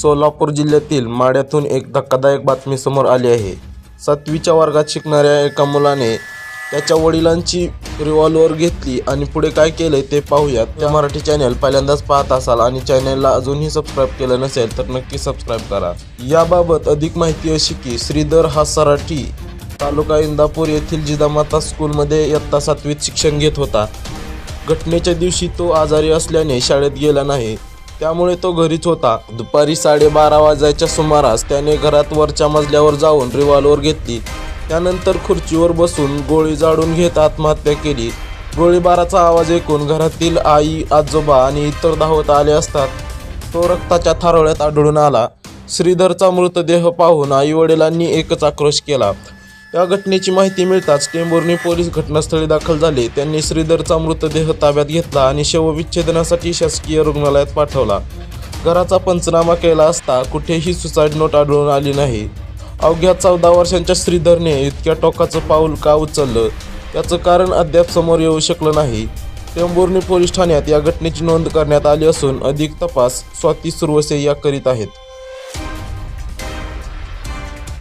सोलापूर जिल्ह्यातील माड्यातून एक धक्कादायक बातमी समोर आली आहे. सातवीच्या वर्गात शिकणाऱ्या एका मुलाने त्याच्या वडिलांची रिव्हॉल्वर घेतली आणि पुढे काय केलंय ते पाहूयात. त्या मराठी चॅनल पहिल्यांदाच पाहत असाल आणि चॅनलला अजूनही सबस्क्राईब केलं नसेल तर नक्की सबस्क्राईब करा. याबाबत अधिक माहिती अशी की श्रीधर हा सराठी तालुका इंदापूर येथील जिजामाता स्कूलमध्ये इयत्ता सातवीत शिक्षण घेत होता. घटनेच्या दिवशी तो आजारी असल्याने शाळेत गेला नाही. त्यामुळे तो घरीच होता. दुपारी साडेबारा वाजायच्या सुमारास त्याने घरात वरच्या मजल्यावर जाऊन रिव्हॉल्वर घेतली. त्यानंतर खुर्चीवर बसून गोळी जाडून घेत आत्महत्या केली. गोळीबाराचा आवाज ऐकून घरातील आई आजोबा आणि इतर धावत आले असतात. तो रक्ताच्या थारोळ्यात आढळून आला. श्रीधरचा मृतदेह पाहून आई वडिलांनी एकच आक्रोश केला. या घटनेची माहिती मिळताच टेंभुर्णी पोलीस घटनास्थळी दाखल झाले. त्यांनी श्रीधरचा मृतदेह ताब्यात घेतला आणि शवविच्छेदनासाठी शासकीय रुग्णालयात पाठवला. घराचा पंचनामा केला असता कुठेही सुसाईड नोट आढळून आली नाही. अवघ्या चौदा वर्षांच्या श्रीधरने इतक्या टोकाचं पाऊल का उचललं? त्याचं कारण अद्याप समोर येऊ शकलं नाही. टेंभुर्णी पोलीस ठाण्यात या घटनेची नोंद करण्यात आली असून अधिक तपास स्वाती सुरवसे या करीत आहेत.